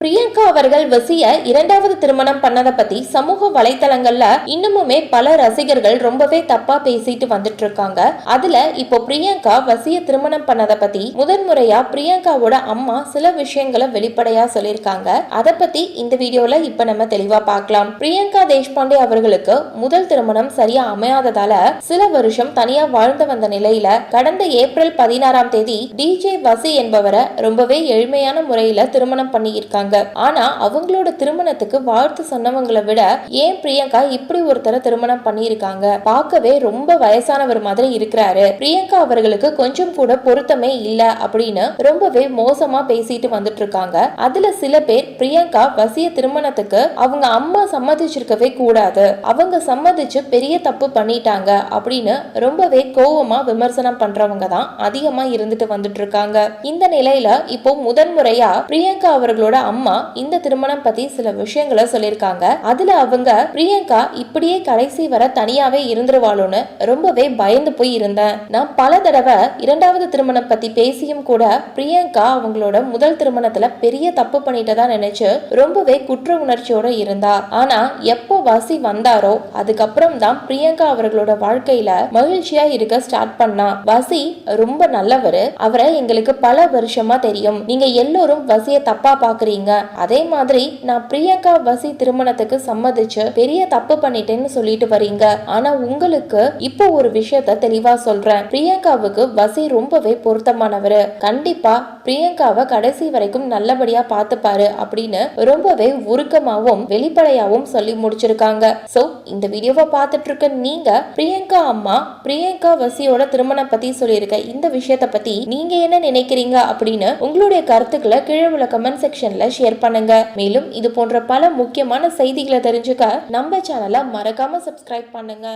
பிரியங்கா அவர்கள் வசிய இரண்டாவது திருமணம் பண்ணதை பத்தி சமூக வலைத்தளங்கள்ல இன்னமுமே பல ரசிகர்கள் ரொம்பவே தப்பா பேசிட்டு வந்துட்டு இருக்காங்க. அதுல இப்போ பிரியங்கா வசிய திருமணம் பண்ணதை பத்தி முதன்முறையா பிரியங்காவோட அம்மா சில விஷயங்களை வெளிப்படையா சொல்லியிருக்காங்க. அத பத்தி இந்த வீடியோல இப்ப நம்ம தெளிவா பார்க்கலாம். பிரியங்கா தேஷ்பாண்டே அவர்களுக்கு முதல் திருமணம் சரியா அமையாததால சில வருஷம் தனியா வாழ்ந்து வந்த நிலையில கடந்த ஏப்ரல் பதினாறாம் தேதி டிஜே வசி என்பவரை ரொம்பவே எளிமையான முறையில திருமணம் பண்ணியிருக்காங்க. ஆனா அவங்களோட திருமணத்துக்கு வாழ்த்து சொன்னவங்களை விட ஏன் பிரியங்கா இப்படி ஒருத்தரை திருமணம் பண்ணியிருக்காங்க? பார்க்கவே ரொம்ப வயசானவர் மாதிரி இருக்கிறாரு. பிரியங்கா அவர்களுக்கு கொஞ்சம் கூட பொருத்தமே இல்ல அப்படின்னு ரொம்பவே மோசமா பேசிட்டு வந்துட்டு இருக்காங்க அதுல சில பேர் பிரியங்கா வசிய திருமணத்துக்கு அவங்க அம்மா சம்மதிச்சிருக்கவே கூடாது. அவங்க சம்மதிச்சு பெரிய தப்பு பண்ணிட்டாங்க அப்படின்னு ரொம்பவே கோவமா விமர்சனம் பண்றவங்க தான் அதிகமா இருந்துட்டு வந்துட்டு இருக்காங்க இந்த நிலையில இப்போ முதன்முறையா பிரியங்கா அவர்களோட அம்மா இந்த திருமணம் பத்தி சில விஷயங்களை சொல்லியிருக்காங்க. அதுல அவங்க பிரியங்கா இப்படியே கடைசி வர தனியாவே இருந்துருவாளோன்னு ரொம்பவே பயந்து போய் இருந்தேன். நான் பல தடவை இரண்டாவது திருமணம் பத்தி பேசியும் கூட பிரியங்கா அவங்களோட முதல் திருமணத்துல பெரிய தப்பு பண்ணிட்டதா நினைச்சு ரொம்பவே குற்ற உணர்ச்சியோட இருந்தா. ஆனா எப்போ வசி வந்தாரோ அதுக்கப்புறம் தான் பிரியங்கா அவர்களோட வாழ்க்கையில மகிழ்ச்சியா இருக்க ஸ்டார்ட் பண்ணா. வசி ரொம்ப நல்லவரு. அவரை எங்களுக்கு பல வருஷமா தெரியும். நீங்க எல்லோரும் வசிய தப்பா பாக்குறீங்க. அதே மாதிரி நான் பிரியங்கா வசி திருமணத்துக்கு சம்மதிச்சு பெரிய தப்பு பண்ணிட்டேன்னு சொல்லிட்டு வரீங்க. ஆனா உங்களுக்கு இப்போ ஒரு விஷயத்த தெளிவா சொல்றேன். பிரியங்காவுக்கு வசி ரொம்பவே பொருத்தமானவர். கண்டிப்பா பிரியங்காவை கடைசி வரைக்கும் நல்லபடியா பார்த்துப்பாரு அப்படின்னு ரொம்பவே உருக்கமாவும் வெளிப்படையாவும் சொல்லி முடிச்சிருக்காங்க. சோ இந்த வீடியோவை பார்த்துட்டு இருக்க நீங்க பிரியங்கா அம்மா பிரியங்கா வசியோட திருமணம் பத்தி சொல்லியிருக்க இந்த விஷயத்த பத்தி நீங்க என்ன நினைக்கிறீங்க அப்படின்னு உங்களுடைய கருத்துக்களை கீழே உள்ள கமெண்ட் செக்ஷன்ல ஷேர் பண்ணுங்க. மேலும் இது போன்ற பல முக்கியமான செய்திகளை தெரிஞ்சுக்க நம்ம சேனலை மறக்காம சப்ஸ்கிரைப் பண்ணுங்க.